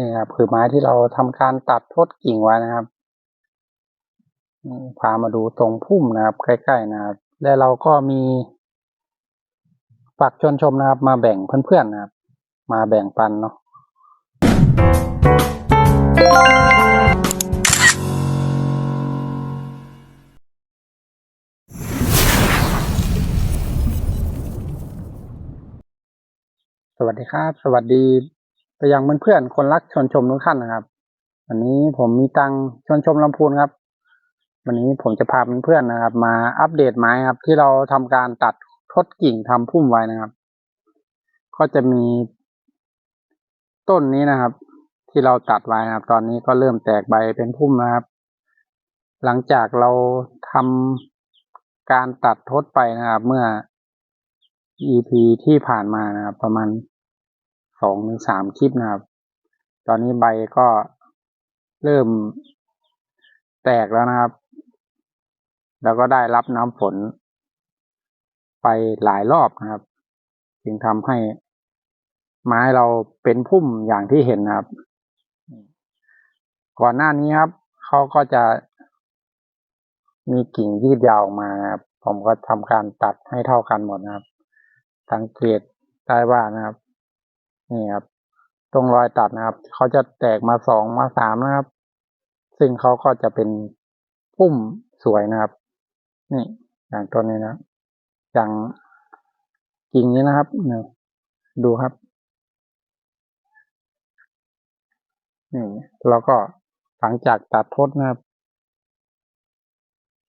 นี่ครับคือไม้ที่เราทำการตัดทดกิ่งไว้นะครับพามาดูตรงพุ่มนะครับ ใกล้ๆนะครับ และเราก็มีฝากชวนชมนะครับ มาแบ่งเพื่อนๆนะครับ มาแบ่งปันเนาะสวัสดีครับ สวัสดี ไปยังเพื่อนๆคนรักชวนชมทุกท่านนะครับ วันนี้ผมมีตังชวนชมลำพูนครับ วันนี้ผมจะพาเพื่อนๆนะครับ มาอัปเดตไม้ครับ ที่เราทำการตัดทดกิ่งทำพุ่มไว้นะครับ ก็จะมีต้นนี้นะครับ ที่เราตัดไว้นะครับ ตอนนี้ก็เริ่มแตกใบเป็นพุ่มนะครับ หลังจากเราทำการตัดทดไปนะครับ เมื่อ EP ที่ผ่านมานะครับ ประมาณ สองถึงสามคลิปนะครับ ตอนนี้ใบก็เริ่มแตกแล้วนะครับ แล้วก็ได้รับน้ำฝน ไปหลายรอบนะครับ จึงทำให้ไม้เราเป็นพุ่มอย่างที่เห็นนะครับ ก่อนหน้านี้ครับเขาก็จะมีกิ่งยืดยาวออกมาครับผมก็ทำการตัดให้เท่ากันหมดนะครับ สังเกตได้ว่านะครับ นี่ครับ ตรงรอยตัดนะครับ เขาจะแตกมาสองมาสามนะครับ ซึ่งเขาก็จะเป็นพุ่มสวยนะครับ นี่อย่างต้นนี้นะอย่างกิ่งนี้นะครับนี่ดูครับ นี่แล้วก็หลังจากตัดทดนะครับ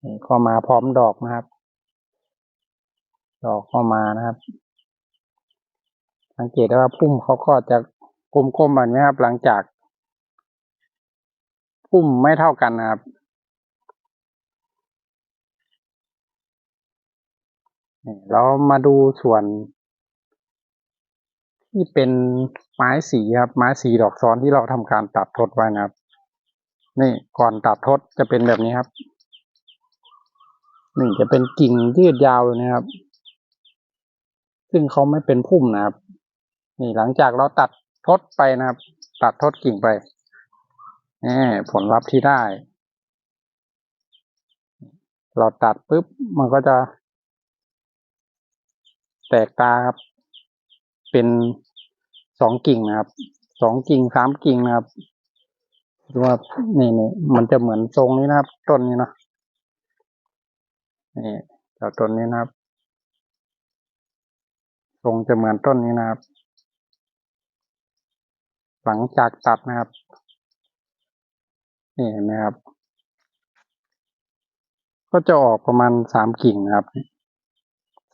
นี่ก็มาพร้อมดอกนะครับ ดอกก็มานะครับ สังเกตได้ว่าพุ่มเขาก็จะกลมๆแบบนี้ครับ หลังจาก พุ่มไม่เท่ากันนะครับนี่เรามาดูส่วน ที่เป็นไม้สีครับ ไม้สีดอกซ้อนที่เราทำการตัดทดไว้นะครับ นี่ก่อนตัดทดจะเป็นแบบนี้ครับนี่จะเป็นกิ่งยืดยาวนะครับ ซึ่งเขาไม่เป็นพุ่มนะครับ นี่หลังจากเราตัดทดไปนะครับ ตัดทดกิ่งไปนี่ผลลัพธ์ที่ได้ เราตัดปุ๊บมันก็จะ แตกตาครับ เป็นสองกิ่งนะครับสองกิ่งสามกิ่งนะครับดูว่านี่นี่มันจะเหมือนทรงนี้นะครับ ต้นนี้นะนี่เจ้าต้นนี้นะครับ ทรงจะเหมือนต้นนี้นะครับ หลังจากตัดนะครับ นี่เห็นไหมครับ ก็จะออกประมาณสามกิ่งนะครับ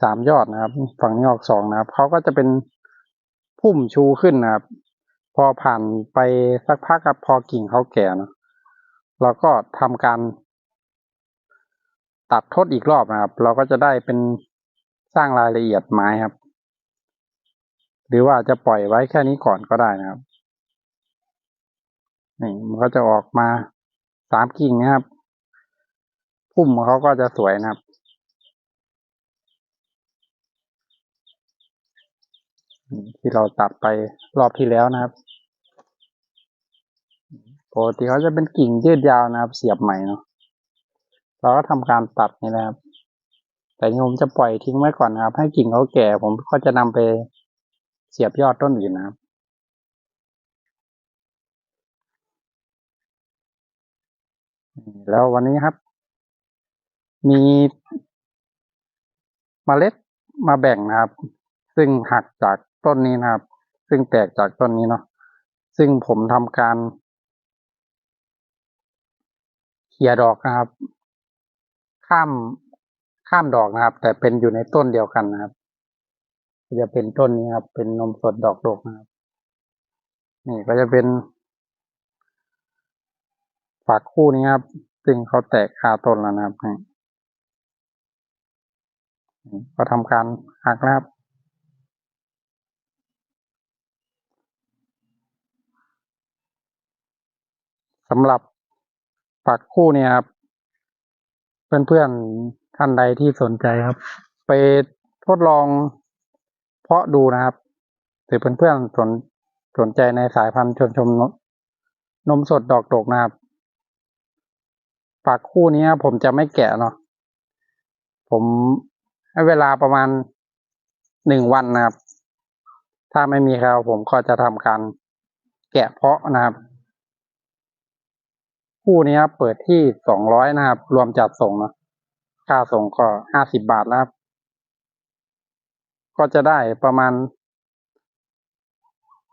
สามยอดนะครับ ฝั่งนี้ออกสองนะครับ เขาก็จะเป็นพุ่มชูขึ้นนะครับ พอผ่านไปสักพักครับพอกิ่งเขาแก่เนาะเราก็ทำการตัดทดอีกรอบนะครับ เราก็จะได้เป็นสร้างรายละเอียดไม้ครับ หรือว่าจะปล่อยไว้แค่นี้ก่อนก็ได้นะครับ นี่มันก็จะออกมาสามกิ่งนะครับ พุ่มเขาก็จะสวยนะครับ ที่เราตัดไปรอบที่แล้วนะครับปกติเขาจะเป็นกิ่งยืดยาวนะครับ เสียบใหม่เนาะเราก็ทำการตัดนี่นะครับ แต่นี่ผมจะปล่อยทิ้งไว้ก่อนนะครับ ให้กิ่งเขาแก่ผมก็จะนำไปเสียบยอดต้นอื่นนะครับ แล้ววันนี้ครับ มีเมล็ดมาแบ่งนะครับ ซึ่งหักจากต้นนี้นะครับ ซึ่งแตกจากต้นนี้เนาะซึ่งผมทำการเขี่ยดอกนะครับ ข้ามข้ามดอกนะครับ แต่เป็นอยู่ในต้นเดียวกันนะครับ จะเป็นต้นนี้ครับ เป็นนมสดดอกดกนะครับ นี่ก็จะเป็น ฝักคู่นี้ครับซึ่งเขาแตกคาต้นแล้วนะครับนี่ก็ทำการหักนะครับสำหรับฝักคู่เนี่ยครับ เพื่อนๆท่านใดที่สนใจครับ ไปทดลองเพาะดูนะครับหรือเพื่อนๆสนสนใจในสายพันธุ์ชนชมนมสดดอกดกนะครับ ฝักคู่นี้ผมจะไม่แกะเนาะผมให้เวลาประมาณหนึ่งวันนะครับ ถ้าไม่มีครับผมก็จะทำการแกะเพาะนะครับ คู่นี้เปิดที่สองร้อยนะครับ รวมจัดส่งเนาะค่าส่งก็ห้าสิบบาทนะครับ ก็จะได้ประมาณ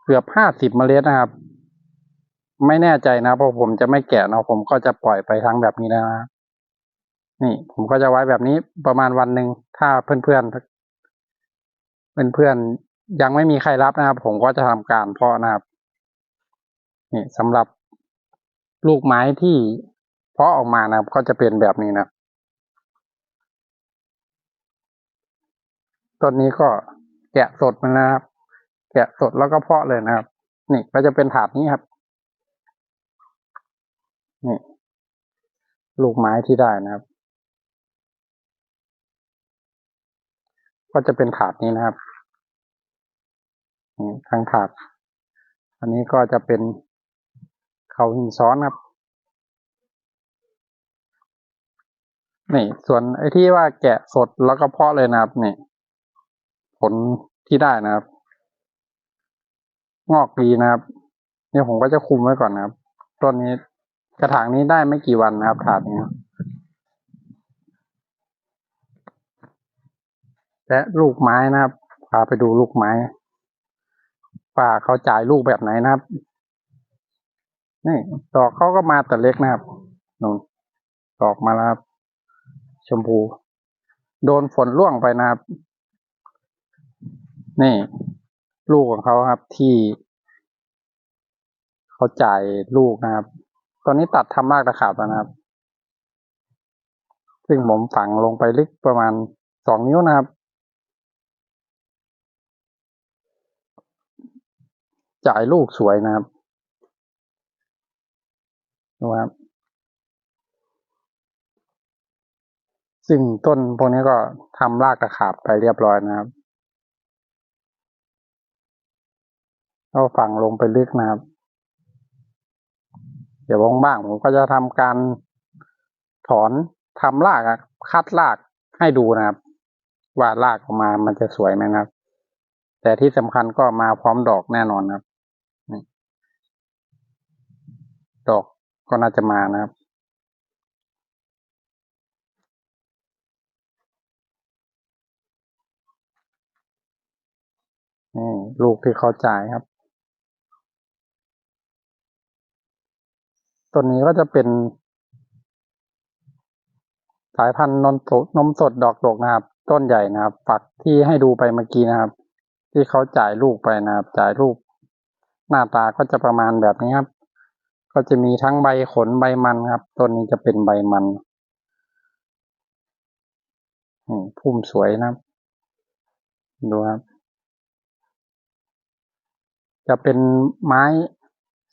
เกือบห้าสิบเมล็ดนะครับ ไม่แน่ใจนะเพราะผมจะไม่แกะเนาะผมก็จะปล่อยไปทั้งแบบนี้แล้วนะนี่ ผมก็จะไว้แบบนี้ประมาณวันหนึ่งถ้าเพื่อนๆเพื่อนๆยังไม่มีใครรับนะครับ ผมก็จะทำการเพาะนะครับ นี่สำหรับลูกไม้ที่เพาะออกมานะครับ ก็จะเป็นแบบนี้นะต้นนี้ก็แกะสดมันนะครับ แกะสดแล้วก็เพาะเลยนะครับ นี่ก็จะเป็นถาดนี้ครับ นี่ลูกไม้ที่ได้นะครับ ก็จะเป็นถาดนี้นะครับนี่ทั้งถาด อันนี้ก็จะเป็นเขาหินซ้อนครับนี่ส่วนไอ้ที่ว่าแกะสดแล้วก็เพาะเลยนะครับนี่ผลที่ได้นะครับ งอกดีนะครับ เนี่ยผมก็จะคุมไว้ก่อนนะครับต้นนี้ กระถางนี้ได้ไม่กี่วันนะครับถาดนี้และลูกไม้นะครับพาไปดูลูกไม้ว่าเขาจ่ายลูกแบบไหนนะครับ นี่ดอกเขาก็มาแต่เล็กนะครับนู่นดอกมาแล้วชมพู โดนฝนร่วงไปนะครับ นี่ ลูกของเขาครับที่ เขาจ่ายลูกนะครับ ตอนนี้ตัดทำรากตะขาบแล้วนะครับ ซึ่งผมฝังลงไปลึกประมาณสองนิ้วนะครับ จ่ายลูกสวยนะครับดูครับ ซึ่งต้นพวกนี้ก็ทำรากตะขาบไปเรียบร้อยนะครับก็ฝังลงไปลึกนะครับ เดี๋ยวว่างๆผมก็จะทำการถอนทำรากคัดรากให้ดูนะครับว่ารากออกมามันจะสวยไหมนะครับ แต่ที่สำคัญก็มาพร้อมดอกแน่นอนครับดอกก็น่าจะมานะครับนี่ลูกที่เขาจ่ายครับ ต้นนี้ก็จะเป็นสายพันธุ์นมสดนมสดดอกดกนะครับ ต้นใหญ่นะครับ ฝักที่ให้ดูไปเมื่อกี้นะครับ ที่เขาจ่ายลูกไปนะครับ จ่ายลูก หน้าตาก็จะประมาณแบบนี้ครับ ก็จะมีทั้งใบขนใบมันครับ ต้นนี้จะเป็นใบมันพุ่มสวยนะครับ ดูครับ จะเป็นไม้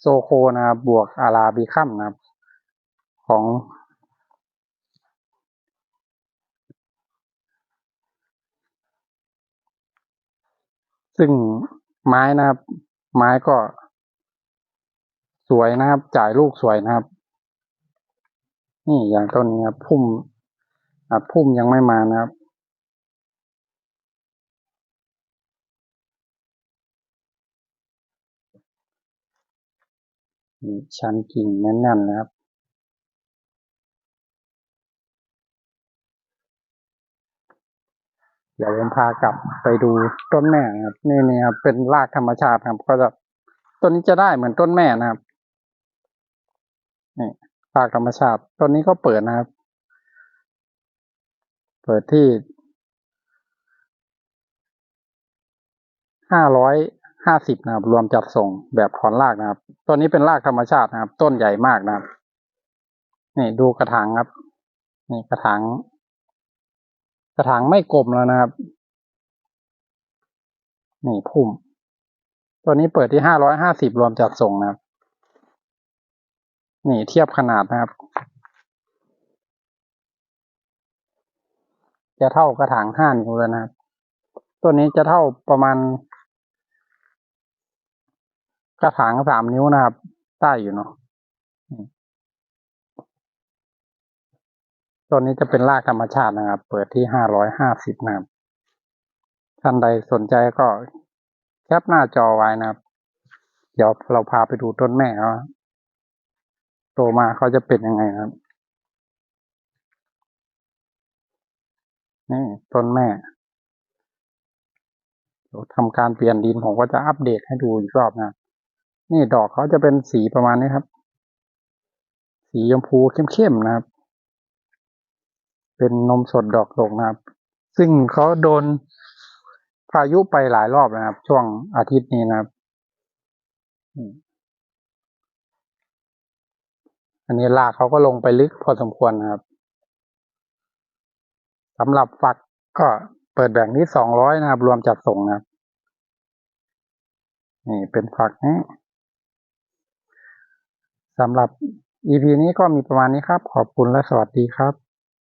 โซโคนะครับ บวกอาราบิคัมนะครับ ของซึ่งไม้นะครับ ไม้ก็สวยนะครับ จ่ายลูกสวยนะครับ นี่อย่างต้นนี้ครับพุ่มพุ่มยังไม่มานะครับ ชันกิ่งแน่นๆนะครับ เดี๋ยวผมพากลับไปดูต้นแม่ครับ นี่นี่ครับเป็นรากธรรมชาติครับ ก็จะต้นนี้จะได้เหมือนต้นแม่นะครับนี่รากธรรมชาติต้นนี้ก็เปิดนะครับ เปิดที่ห้าร้อย ห้าสิบนะครับ รวมจัดส่งแบบถอนรากนะครับ ต้นนี้เป็นรากธรรมชาตินะครับ ต้นใหญ่มากนะครับนี่ดูกระถางครับ นี่กระถางกระถางไม่กลมแล้วนะครับ นี่พุ่ม ตัวนี้เปิดที่ห้าร้อยห้าสิบรวมจัดส่งนะครับ นี่เทียบขนาดนะครับ จะเท่ากระถางห้านิ้วแล้วนะครับ ตัวนี้จะเท่าประมาณ กระถางสามนิ้วนะครับได้อยู่เนาะต้นนี้จะเป็นรากธรรมชาตินะครับ เปิดที่ห้าร้อยห้าสิบนะครับท่านใดสนใจก็แคปหน้าจอไว้นะครับ เดี๋ยวเราพาไปดูต้นแม่เขาโตมาเขาจะเป็นยังไงนะครับ นี่ต้นแม่เดี๋ยวทำการเปลี่ยนดินผมก็จะอัปเดตให้ดูอีกรอบนะครับ นี่ดอกเขาจะเป็นสีประมาณนี้ครับ สีชมพูเข้มๆนะครับ เป็นนมสดดอกหลงนะครับ ซึ่งเขาโดนพายุไปหลายรอบนะครับ ช่วงอาทิตย์นี้นะครับ อันนี้รากเขาก็ลงไปลึกพอสมควรนะครับสำหรับฝักก็เปิดแบ่งที่สองร้อยนะครับ รวมจัดส่งนะครับ นี่เป็นฝักนี้ สำหรับ EP นี้ก็มีประมาณนี้ครับ ขอบคุณและสวัสดีครับ